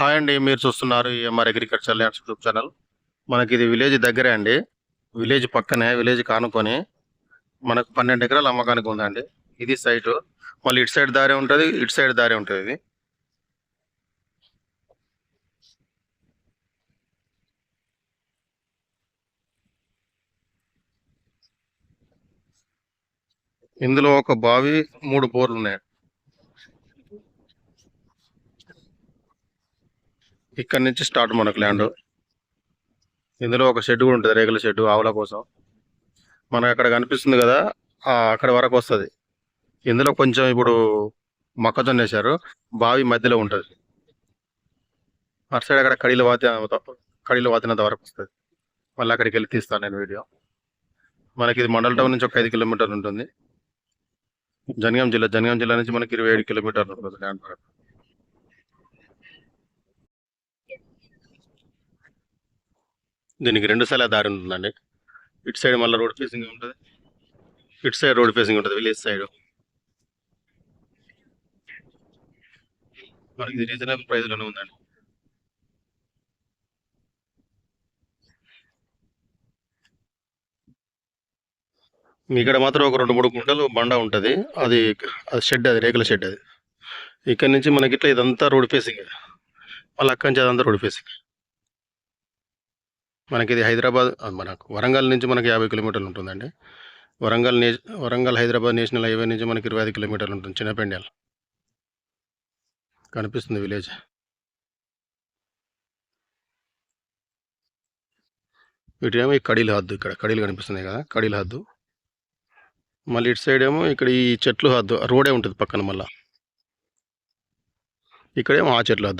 Hi అండి మీరు చూస్తున్నారు AMR agriculture lands YouTube channel మనకి ఇది విలేజ్ దగ్గరే అండి. విలేజ్ పక్కనే విలేజ్ కానుకొని మనకు పన్నెండు ఎకరాల అమ్మకానికి ఉందండి. ఇది సైటు. మళ్ళీ ఇటు సైడ్ దారి ఉంటుంది ఇటు సైడ్ దారి ఉంటుంది ఇది. ఇందులో ఒక బావి మూడు బోర్లు ఉన్నాయి. ఇక్కడ నుంచి స్టార్ట్ మనకు ల్యాండ్. ఇందులో ఒక షెడ్ కూడా ఉంటుంది రేగుల షెడ్ ఆవుల కోసం. మనకు అక్కడ కనిపిస్తుంది కదా అక్కడ వరకు వస్తుంది. ఇందులో కొంచెం ఇప్పుడు మొక్కజొన్న వేశారు బావి మధ్యలో ఉంటుంది. అటు సైడ్ అక్కడ కడీలు వాతి కడీలు వాతినంత వరకు వస్తుంది. మళ్ళీ అక్కడికి వెళ్ళి తీస్తాను నేను వీడియో. మనకి ఇది మండల టౌన్ నుంచి ఒక ఐదు కిలోమీటర్లు ఉంటుంది. జనగాం జిల్లా జనగాం జిల్లా నుంచి మనకి ఇరవై ఏడు కిలోమీటర్లు ఉంటుంది ల్యాండ్ వరకు. దీనికి రెండు సార్లు దారి ఉంటుందండి. ఇటు సైడ్ మళ్ళీ రోడ్ ఫేసింగ్ ఉంటుంది. ఇటు సైడ్ రోడ్ ఫేసింగ్ ఉంటుంది విలేజ్ సైడ్. మనకి ఇది రీజనబుల్ ప్రైస్లోనే ఉందండి. ఇక్కడ మాత్రం ఒక రెండు మూడు గుంటలు బండ ఉంటుంది. అది అది షెడ్ అది రేకుల షెడ్ అది. ఇక్కడ నుంచి మనకి ఇట్లా ఇదంతా రోడ్ ఫేసింగ్ మళ్ళీ అక్కడి నుంచి అదంతా రోడ్ ఫేసింగ్ మనకి ఇది హైదరాబాద్ మనకు వరంగల్ నుంచి మనకి యాభై కిలోమీటర్లు ఉంటుందండి. వరంగల్ నే వరంగల్ హైదరాబాద్ నేషనల్ హైవే నుంచి మనకి ఇరవై ఐదు కిలోమీటర్లు ఉంటుంది చిన్నపెండ్యాల కనిపిస్తుంది విలేజ్. ఇటేమో ఈ కడీల హద్దు ఇక్కడ కడీలు కనిపిస్తున్నాయి కదా కడీల హద్దు. మళ్ళీ ఇటు సైడ్ ఏమో ఇక్కడ ఈ చెట్లు హద్దు రోడే ఉంటుంది పక్కన మళ్ళా. ఇక్కడేమో ఆ చెట్లు హద్దు.